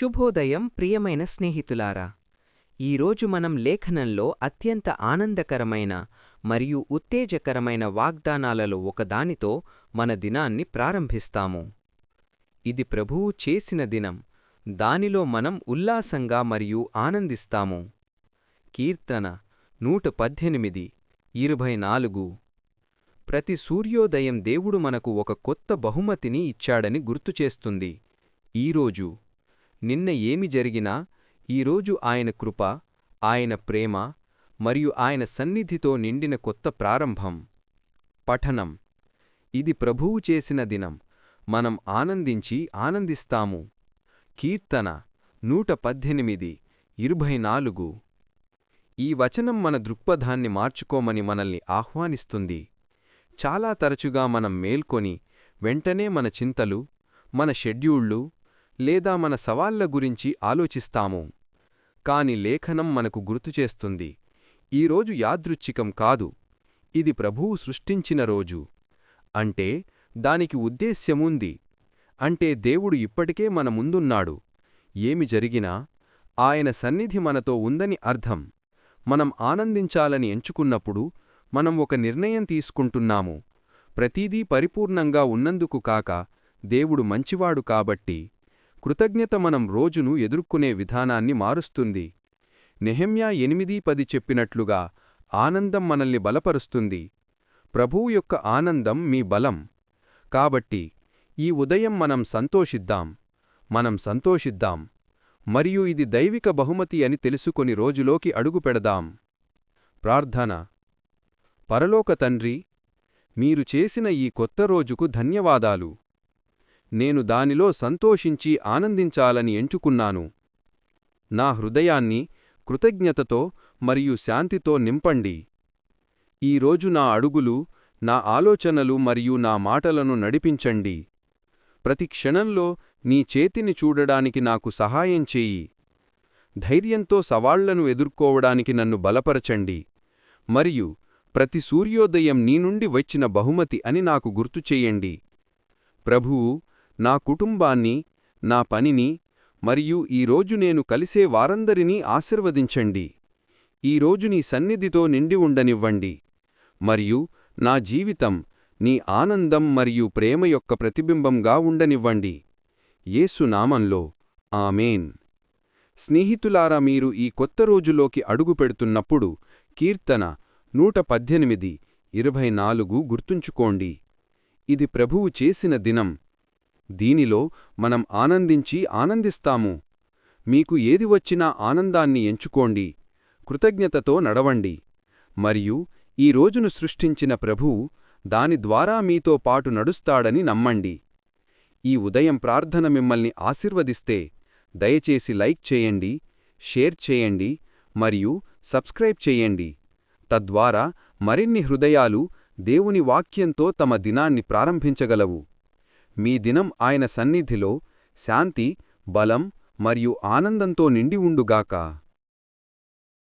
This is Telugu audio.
శుభోదయం ప్రియమైన స్నేహితులారా. ఈరోజు మనం లేఖనంలో అత్యంత ఆనందకరమైన మరియు ఉత్తేజకరమైన వాగ్దానాలలో ఒకదానితో మన దినాన్ని ప్రారంభిస్తాము. ఇది ప్రభువు చేసిన దినం. దానిలో మనం ఉల్లాసంగా మరియు ఆనందిస్తాము. కీర్తన నూట పద్దెనిమిది ఇరవై నాలుగు. ప్రతి సూర్యోదయం దేవుడు మనకు ఒక కొత్త బహుమతిని ఇచ్చాడని గుర్తుచేస్తుంది ఈరోజు నిన్న ఏమి జరిగినా ఈరోజు ఆయన కృప ఆయన ప్రేమ మరియు ఆయన సన్నిధితో నిండిన కొత్త ప్రారంభం. పఠనం. ఇది ప్రభువు చేసిన దినం. మనం ఆనందించి ఆనందిస్తాము. కీర్తన నూట పద్దెనిమిది ఇరవై నాలుగు. ఈ వచనం మన దృక్పథాన్ని మార్చుకోమని మనల్ని ఆహ్వానిస్తుంది. చాలా తరచుగా మనం మేల్కొని వెంటనే మన చింతలు మన షెడ్యూళ్ళు లేదా మన సవాళ్ళ గురించి ఆలోచిస్తాము. కాని లేఖనం మనకు గుర్తుచేస్తుంది ఈరోజు యాదృచ్ఛికం కాదు. ఇది ప్రభువు సృష్టించిన రోజు. అంటే దానికి ఉద్దేశ్యముంది. అంటే దేవుడు ఇప్పటికే మన ముందున్నాడు. ఏమి జరిగినా ఆయన సన్నిధి మనతో ఉందని అర్థం. మనం ఆనందించాలని ఎంచుకున్నప్పుడు మనం ఒక నిర్ణయం తీసుకుంటున్నాము. ప్రతీదీ పరిపూర్ణంగా ఉన్నందుకు కాక దేవుడు మంచివాడు కాబట్టి కృతజ్ఞత మనం రోజును ఎదుర్కొనే విధానాన్ని మారుస్తుంది. నెహెమ్యా ఎనిమిది పది చెప్పినట్లుగా ఆనందం మనల్ని బలపరుస్తుంది. ప్రభువు యొక్క ఆనందం మీ బలం. కాబట్టి ఈ ఉదయం మనం సంతోషిద్దాం. మనం సంతోషిద్దాం. మరియు ఇది దైవిక బహుమతి అని తెలుసుకొని రోజులోకి అడుగుపెడదాం ప్రార్థన. పరలోక తండ్రి మీరు చేసిన ఈ కొత్త రోజుకు ధన్యవాదాలు. నేను దానిలో సంతోషించి ఆనందించాలని ఎంచుకున్నాను. నా హృదయాన్ని కృతజ్ఞతతో మరియు శాంతితో నింపండి. ఈరోజు నా అడుగులు నా ఆలోచనలు మరియు నా మాటలను నడిపించండి. ప్రతి క్షణంలో నీ చేతిని చూడడానికి నాకు సహాయం చేయి. ధైర్యంతో సవాళ్ళను ఎదుర్కోవడానికి నన్ను బలపరచండి. మరియు ప్రతి సూర్యోదయం నీ నుండి వచ్చిన బహుమతి అని నాకు గుర్తుచెయ్యండి ప్రభువు నా కుటుంబాన్ని నా పనిని మరియు ఈరోజు నేను కలిసే వారందరినీ ఆశీర్వదించండి. ఈరోజు నీ సన్నిధితో నిండి ఉండనివ్వండి. మరియు నా జీవితం నీ ఆనందం మరియు ప్రేమ యొక్క ప్రతిబింబంగా ఉండనివ్వండి. యేసునామంలో ఆమెన్. స్నేహితులారా మీరు ఈ కొత్త రోజులోకి అడుగుపెడుతున్నప్పుడు కీర్తన నూట పద్దెనిమిది ఇరవై నాలుగు గుర్తుంచుకోండి. ఇది ప్రభువు చేసిన దినం. దీనిలో మనం ఆనందించి ఆనందిస్తాము. మీకు ఏది వచ్చినా ఆనందాన్ని ఎంచుకోండి. కృతజ్ఞతతో నడవండి. మరియు ఈ రోజును సృష్టించిన ప్రభువు దాని ద్వారా మీతో పాటు నడుస్తాడని నమ్మండి. ఈ ఉదయం ప్రార్థన మిమ్మల్ని ఆశీర్వదిస్తే దయచేసి లైక్ చేయండి షేర్ చేయండి మరియు సబ్స్క్రైబ్ చేయండి. తద్వారా మరిన్ని హృదయాలు దేవుని వాక్యంతో తమ దినాన్ని ప్రారంభించగలవు. మీ దినం ఆయన సన్నిధిలో శాంతి బలం మరియు ఆనందంతో నిండి ఉండుగాక.